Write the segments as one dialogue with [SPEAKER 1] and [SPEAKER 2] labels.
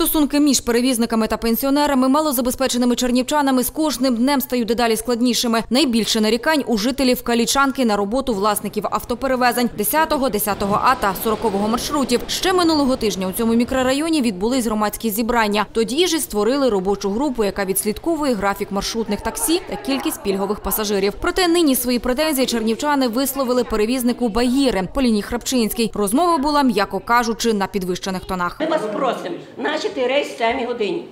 [SPEAKER 1] Стосунки між перевізниками та пенсіонерами, малозабезпеченими чернівчанами з кожним днем стають дедалі складнішими. Найбільше нарікань у жителів Калічанки на роботу власників автоперевезень 10-го, 10-го А та 40-го маршрутів. Ще минулого тижня у цьому мікрорайоні відбулись громадські зібрання. Тоді ж і створили робочу групу, яка відслідковує графік маршрутних таксі та кількість пільгових пасажирів. Проте нині свої претензії чернівчани висловили перевізнику Багіри Поліні Храпчинській. Розмова була, м'яко кажучи, на підвищених тонах.
[SPEAKER 2] Ми вас просимо, начати рейс в 7 годині.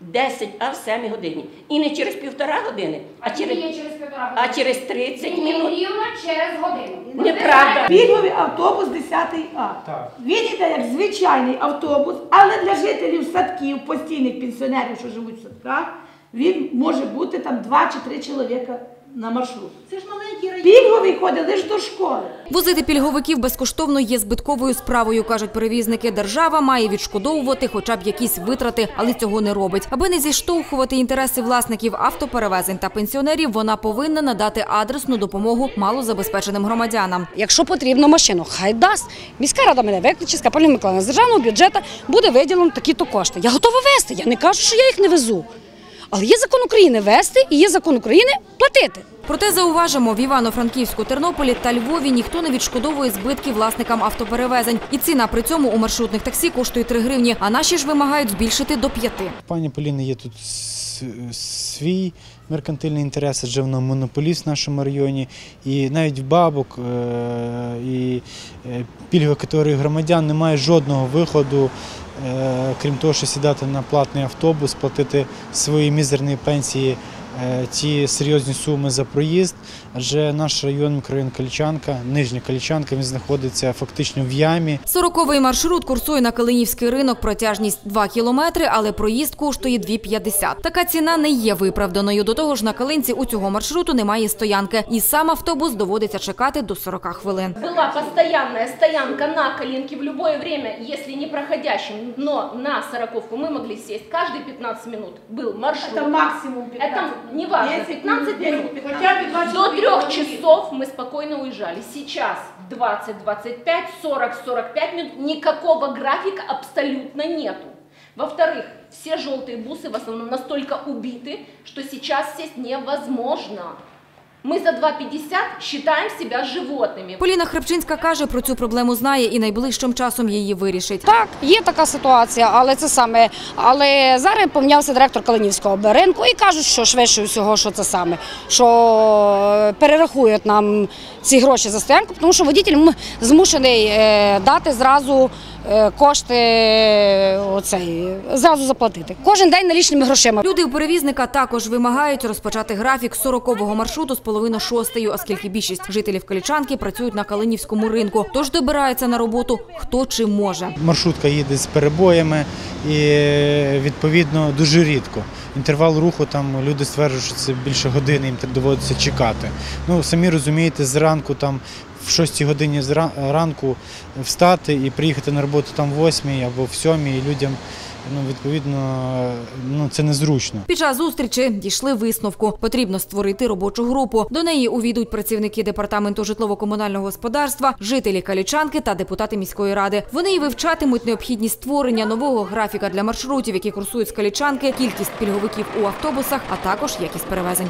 [SPEAKER 2] 10, а в 7 годині. І не через півтора години, а через,
[SPEAKER 3] через півтора
[SPEAKER 2] а через 30
[SPEAKER 3] Він
[SPEAKER 2] минут.
[SPEAKER 3] рівно через годину.
[SPEAKER 2] Неправда.
[SPEAKER 4] Пільговий автобус 10 А. Він йде як звичайний автобус, але для жителів садків, постійних пенсіонерів, що живуть в садках, він може бути там два чи три чоловіка на маршрут. Це ж маленький район. Пільговий ходить лише до школи.
[SPEAKER 1] Возити пільговиків безкоштовно є збитковою справою, кажуть перевізники. Держава має відшкодовувати хоча б якісь витрати, але цього не робить. Аби не зіштовхувати інтереси власників автоперевезень та пенсіонерів, вона повинна надати адресну допомогу малозабезпеченим громадянам.
[SPEAKER 5] Якщо потрібно машину, хай дасть. Міська рада мене викличе, скаже, Поліна Миколаївна, з державного бюджету буде виділено такі-то кошти. Я готова вести. Я не кажу, що я їх не везу. Але є закон України вести і є закон України платити.
[SPEAKER 1] Проте зауважимо, в Івано-Франківську, Тернополі та Львові ніхто не відшкодовує збитки власникам автоперевезень. І ціна при цьому у маршрутних таксі коштує 3 гривні, а наші ж вимагають збільшити до 5.
[SPEAKER 6] Пані Поліни є тут свій меркантильний інтерес, адже вона монополіст в нашому районі. І навіть в бабок е, і е, пільгової категорії громадян немає жодного виходу, крім того, що сідати на платний автобус, платити свої мізерні пенсії. е, Ті серйозні суми за проїзд, адже наш район, мікрорайон Калічанка, Нижня Калічанка, він знаходиться фактично в ямі.
[SPEAKER 1] Сороковий маршрут курсує на Калинівський ринок, протяжність 2 кілометри, але проїзд коштує 2,50. Така ціна не є виправданою. До того ж, на Калинці у цього маршруту немає стоянки. І сам автобус доводиться чекати до 40 хвилин.
[SPEAKER 7] Была постоянная стоянка на Калинке в любое время, если не проходящим, но на Сороковку мы могли сесть каждые 15 минут. Был маршрут.
[SPEAKER 4] Це максимум 15.
[SPEAKER 7] Это Це неважно,
[SPEAKER 4] 10
[SPEAKER 7] 15
[SPEAKER 4] минут,
[SPEAKER 7] минут.
[SPEAKER 4] 10, Хоча б 20
[SPEAKER 7] До
[SPEAKER 4] минут
[SPEAKER 7] трех
[SPEAKER 4] не
[SPEAKER 7] часов мы спокойно уезжали. Сейчас 20, 25, 40, 45 минут. Никакого графика абсолютно нету. Во-вторых, все желтые бусы в основном настолько убиты, что сейчас сесть невозможно. Мы за 2,50 считаем себя животными.
[SPEAKER 1] Поліна Храпчинська каже, про цю проблему знає і найближчим часом її вирішить.
[SPEAKER 5] Так, є така ситуація, але це саме. Але зараз помінявся директор Калинівського ринку і кажуть, що швидше всього, що це саме, що перерахують нам ці гроші за стоянку, тому що водитель м- змушений е, дати зразу е, кошти е, оцей, зразу заплатити. Кожен день налічними грошима.
[SPEAKER 1] Люди у перевізника також вимагають розпочати графік 40-го маршруту з половиною шостою, оскільки більшість жителів Калічанки працюють на Калинівському ринку. Тож добираються на роботу хто чи може.
[SPEAKER 6] Маршрутка їде з перебоями і відповідно дуже рідко. Інтервал руху там люди стверджують, що це більше години, їм так доводиться чекати. Ну самі розумієте, зранку там в 6 годині ранку встати і приїхати на роботу там в 8 або в 7 і людям ну відповідно ну це незручно.
[SPEAKER 1] Під час зустрічі дійшли висновку. Потрібно створити робочу групу. До неї увійдуть працівники департаменту житлово-комунального господарства, жителі Калічанки та депутати міської ради. Вони і вивчатимуть необхідність створення нового графіка для маршрутів, які курсують з Калічанки, кількість пільговиків у автобусах, а також якість перевезень.